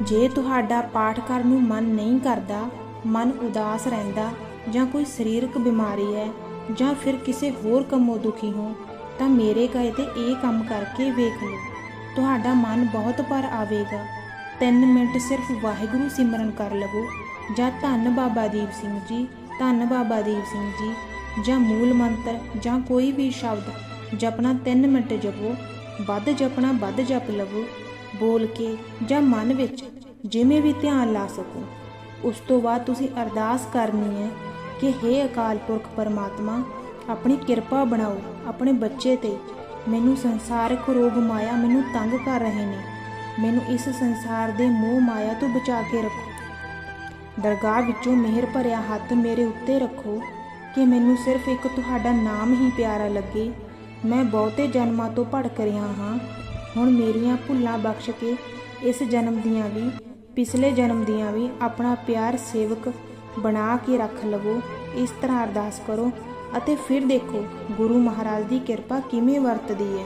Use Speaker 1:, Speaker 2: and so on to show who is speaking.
Speaker 1: ਜੇ ਤੁਹਾਡਾ ਪਾਠ ਕਰਨ ਨੂੰ ਮਨ ਨਹੀਂ ਕਰਦਾ, ਮਨ ਉਦਾਸ ਰਹਿੰਦਾ ਜਾਂ ਕੋਈ ਸਰੀਰਕ ਬਿਮਾਰੀ ਹੈ ਜਾਂ ਫਿਰ ਕਿਸੇ ਹੋਰ ਕੰਮੋਂ ਦੁਖੀ ਹੋ, ਤਾਂ ਮੇਰੇ ਕਹੇ ਤੇ ਇਹ ਕੰਮ ਕਰਕੇ ਵੇਖ ਲਓ। ਤੁਹਾਡਾ ਮਨ ਬਹੁਤ ਭਰ ਆਵੇਗਾ। 3 ਮਿੰਟ ਸਿਰਫ ਵਾਹਿਗੁਰੂ ਸਿਮਰਨ ਕਰ ਲਵੋ ਜਾਂ ਧੰਨ ਬਾਬਾ ਦੀਪ ਸਿੰਘ ਜੀ, ਧੰਨ ਬਾਬਾ ਦੀਪ ਸਿੰਘ ਜੀ ਜਾਂ ਮੂਲ ਮੰਤਰ ਜਾਂ ਕੋਈ ਵੀ ਸ਼ਬਦ ਜਪਣਾ 3 ਮਿੰਟ ਜਪੋ, ਵੱਧ ਜਪਣਾ ਵੱਧ ਜਪ ਲਵੋ। ਬੋਲ ਕੇ ਜਾਂ ਮਨ ਵਿੱਚ ਜਿਵੇਂ ਵੀ ਧਿਆਨ ਲਾ ਸਕੋ, ਉਸ ਤੋਂ ਬਾਅਦ ਤੁਸੀਂ ਅਰਦਾਸ ਕਰਨੀ ਹੈ ਕਿ हे ਅਕਾਲ ਪੁਰਖ ਪਰਮਾਤਮਾ, ਆਪਣੀ ਕਿਰਪਾ ਬਣਾਓ, ਆਪਣੇ ਬੱਚੇ ਤੇ। ਮੈਨੂੰ ਸੰਸਾਰਿਕ ਰੋਗ ਮਾਇਆ ਮੈਨੂੰ ਤੰਗ ਕਰ ਰਹੇ ਨੇ। ਮੈਨੂੰ ਇਸ ਸੰਸਾਰ ਦੇ ਮੋਹ ਮਾਇਆ ਤੋਂ ਬਚਾ ਕੇ ਰੱਖੋ। ਦਰਗਾਹ ਵਿੱਚੋਂ ਮਿਹਰ ਭਰਿਆ ਹੱਥ ਮੇਰੇ ਉੱਤੇ ਰੱਖੋ ਕਿ ਮੈਨੂੰ ਸਿਰਫ ਇੱਕ ਤੁਹਾਡਾ ਨਾਮ ਹੀ ਪਿਆਰਾ ਲੱਗੇ। ਮੈਂ ਬਹੁਤੇ ਜਨਮਾਂ ਤੋਂ ਭਟਕ ਰਿਹਾ ਹਾਂ। ਹੁਣ ਮੇਰੀਆਂ ਭੁੱਲਾਂ ਬਖਸ਼ ਕੇ ਇਸ ਜਨਮ ਦੀਆਂ ਵੀ, ਪਿਛਲੇ ਜਨਮ ਦੀਆਂ ਵੀ ਆਪਣਾ ਪਿਆਰ ਸੇਵਕ ਬਣਾ ਕੇ ਰੱਖ ਲਵੋ, ਇਸ ਤਰ੍ਹਾਂ ਅਰਦਾਸ ਕਰੋ ਅਤੇ ਫਿਰ ਦੇਖੋ ਗੁਰੂ ਮਹਾਰਾਜ ਦੀ ਕਿਰਪਾ ਕਿਵੇਂ ਵਰਤਦੀ ਹੈ।